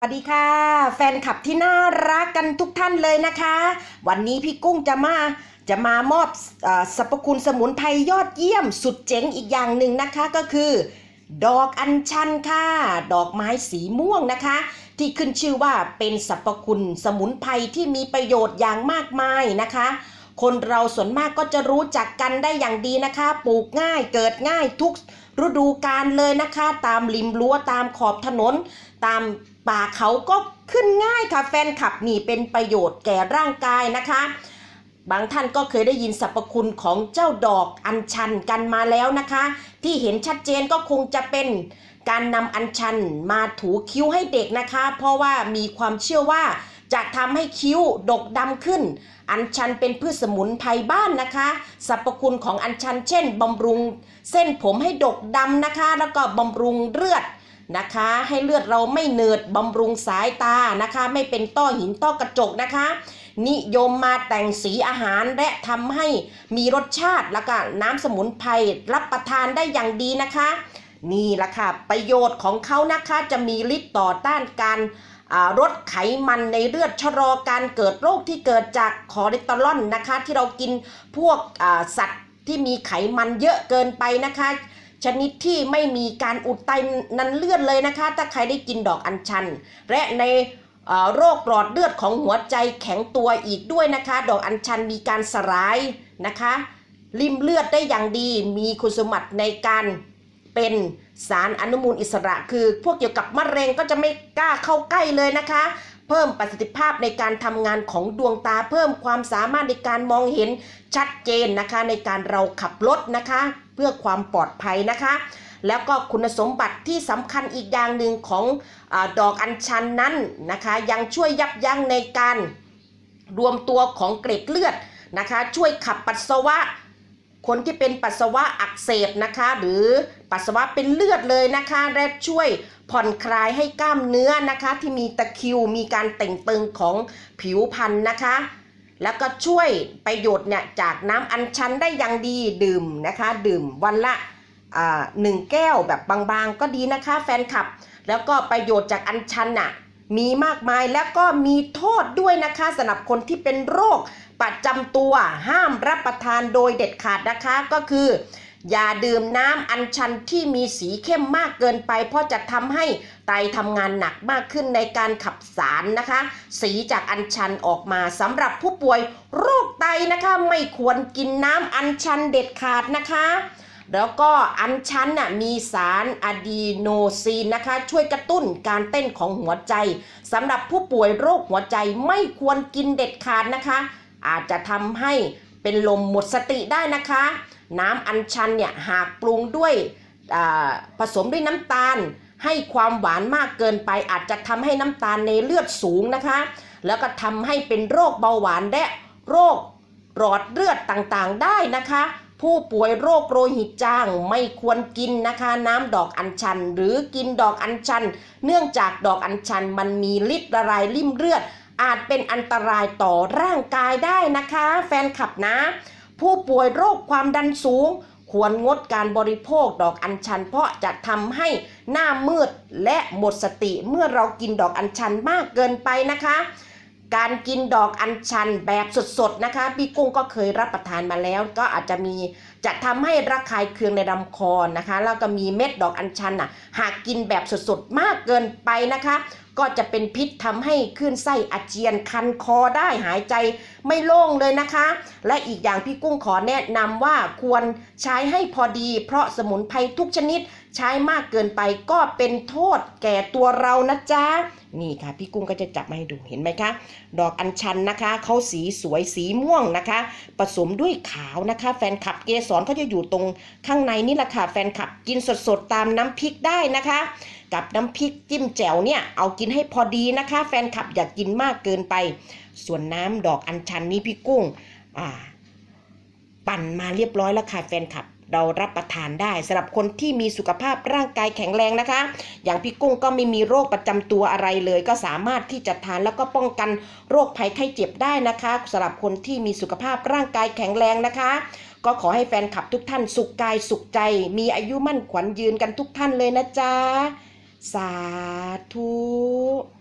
สวัสดีค่ะ แฟนคลับที่น่ารักกันทุกท่านเลยนะคะ วันนี้พี่กุ้งจะมาจะมามอบอสรรพคุณสมุนไพรยอดเยี่ยมสุดเจ๋งอีกอย่างหนึ่งนะคะก็คือ ดอกอัญชันค่ะ ดอกไม้สีม่วงนะคะ ที่ขึ้นชื่อว่าเป็นสรรพคุณสมุนไพรที่มีประโยชน์อย่างมากมายนะคะ คนเราส่วนมากก็จะรู้จักกันได้อย่างดีนะคะ ปลูกง่ายเกิดง่ายทุก ฤดูกาลเลยนะคะ ตามริมรั้วตามขอบถนน ตามป่าเขาก็ขึ้นง่ายค่ะแฟนคลับนี่เป็นประโยชน์แก่ร่างกายนะคะ บางท่านก็เคยได้ยินสรรพคุณของเจ้าดอกอัญชันกันมาแล้วนะคะ ที่เห็นชัดเจนก็คงจะเป็นการนำอัญชันมาถูคิ้วให้เด็กนะคะ เพราะว่ามีความเชื่อว่า จะทำให้คิ้วดกดำขึ้น อัญชันเป็นพืชสมุนไพรบ้านนะคะ สรรพคุณของอัญชันเช่นบำรุง เส้นผมให้ดกดำนะคะ แล้วก็บำรุงเลือดนะคะ ให้เลือดเราไม่เนืดบำรุงสายตานะคะ ไม่เป็นต้อหินต้อกระจกนะคะ นิยมมาแต่งสีอาหารและทำให้มีรสชาติแล้วก็น้ำสมุนไพรรับประทานได้อย่างดีนะคะ นี่แหละค่ะ ประโยชน์ของเขานะคะจะมีฤทธิ์ต่อต้านการ ลดไขมันในเลือดชะลอการเกิดโรคที่เกิดจากคอเลสเตอรอลนะคะ ที่เรากินพวกสัตว์ที่มีไขมันเยอะเกินไปนะคะ ชนิดที่ไม่มีการอุดตันนันเลือดเลยนะคะ ถ้าใครได้กินดอกอัญชัน และในโรคหลอดเลือดของหัวใจแข็งตัวอีกด้วยนะคะ ดอกอัญชันมีการสลายนะคะ ริมเลือดได้อย่างดีมีคุณสมบัติในการเป็น สารอนุมูลอิสระ คือพวกเกี่ยวกับมะเร็งก็จะไม่กล้าเข้าใกล้เลยนะคะ เพิ่มประสิทธิภาพในการทำงานของดวงตา เพิ่มความสามารถในการมองเห็นชัดเจนนะคะ ในการเราขับรถนะคะ เพื่อความปลอดภัยนะคะ แล้วก็คุณสมบัติที่สำคัญอีกอย่างหนึ่งของอดอกอัญชันนั้นนะคะ ยังช่วยยับยั้งในการรวมตัวของเกล็ดเลือดนะคะ ช่วยขับปัสสาวะ คนที่เป็นปัสสาวะอักเสบนะคะ หรือปัสสาวะเป็นเลือดเลยนะคะและช่วยผ่อนคลายให้กล้ามเนื้อนะคะ ที่มีตะคิวมีการเต่งตึงของผิวพรรณนะคะ แล้วก็ช่วยประโยชน์เนี่ยจากน้ำอัญชันได้อย่างดีดื่มนะคะ ดื่มวันละหนึ่งแก้วแบบบางๆ ก็ดีนะคะแฟนคลับ แล้วก็ประโยชน์จากอัญชันน่ะมีมากมายแล้วก็มีโทษด้วยนะคะสำหรับคนที่เป็นโรค ประจำตัวห้ามรับประทานโดยเด็ดขาดนะคะก็คือ อย่าดื่มน้ำอัญชันที่มีสีเข้มมากเกินไป เพราะจะทำให้ไตทำงานหนักมากขึ้นในการขับสารนะคะ สีจากอัญชันออกมาสำหรับผู้ป่วยโรคไตนะคะไม่ควรกินน้ำอัญชันเด็ดขาดนะคะแล้วก็อัญชันน่ะมีสารอะดีโนซีนนะคะ ช่วยกระตุ้นการเต้นของหัวใจสำหรับผู้ป่วยโรคหัวใจไม่ควรกินเด็ดขาดนะคะ อาจจะทำให้เป็นลมหมดสติได้นะคะ น้ำอัญชันเนี่ยหากปรุงด้วยผสมด้วยน้ำตาล ให้ความหวานมากเกินไป อาจจะทำให้น้ำตาลในเลือดสูงนะคะ แล้วก็ทำให้เป็นโรคเบาหวานและโรคหลอดเลือดต่างๆได้นะคะ ผู้ป่วยโรคโลหิตจางไม่ควรกินนะคะ น้ำดอกอัญชัน หรือกินดอกอัญชัน เนื่องจากดอกอัญชันมันมีฤทธิ์ละลายริ่มเลือด อาจเป็นอันตรายต่อร่างกายได้นะคะ แฟนคลับนะ ผู้ป่วยโรคความดันสูง ควรงดการบริโภคดอกอัญชัน เพราะจะทำให้หน้ามืดและหมดสติเมื่อเรากินดอกอัญชันมากเกินไปนะคะ การกินดอกอัญชันแบบสดๆนะคะ พี่กุ้งก็เคยรับประทานมาแล้ว ก็อาจจะมีจะทำให้ระคายเคืองในลำคอนะคะ แล้วก็มีเม็ดดอกอัญชันอะ หากกินแบบสดๆมากเกินไปนะคะ ก็จะเป็นพิษทำให้คลื่นไส้อาเจียนคันคอได้หายใจไม่โล่งเลยนะคะ และอีกอย่างพี่กุ้งขอแนะนำว่าควรใช้ให้พอดี เพราะสมุนไพรทุกชนิด ใช้มากเกินไปก็เป็นโทษแก่ตัวเรานะจ๊ะ นี่ค่ะ พี่กุ้งก็จะจับมาให้ดูเห็นไหมคะ ดอกอัญชันนะคะเขาสีสวยสีม่วงนะคะ ผสมด้วยขาวนะคะ แฟนคลับเกสรเขาจะอยู่ตรงข้างในนี่แหละค่ะแฟนคลับกินสดๆตามน้ำพริกได้นะคะ กับน้ำพริกจิ้มแจ่วเนี่ยเอากินให้พอดีนะคะ แฟนคลับอย่ากกินมากเกินไป ส่วนน้ำดอกอัญชันนี่พี่กุ้งอ่าปั่นมาเรียบร้อยแล้วค่ะแฟนคลับ เรารับประทานได้สำหรับคนที่มีสุขภาพร่างกายแข็งแรงนะคะ อย่างพี่กุ้งก็ไม่มีโรคประจำตัวอะไรเลย ก็สามารถที่จะทานแล้วก็ป้องกันโรคภัยไข้เจ็บได้นะคะสำหรับคนที่มีสุขภาพร่างกายแข็งแรงนะคะ ก็ขอให้แฟนคลับทุกท่านสุขกายสุขใจ มีอายุมั่นขวัญยืนกันทุกท่านเลยนะจ๊ะสาธุ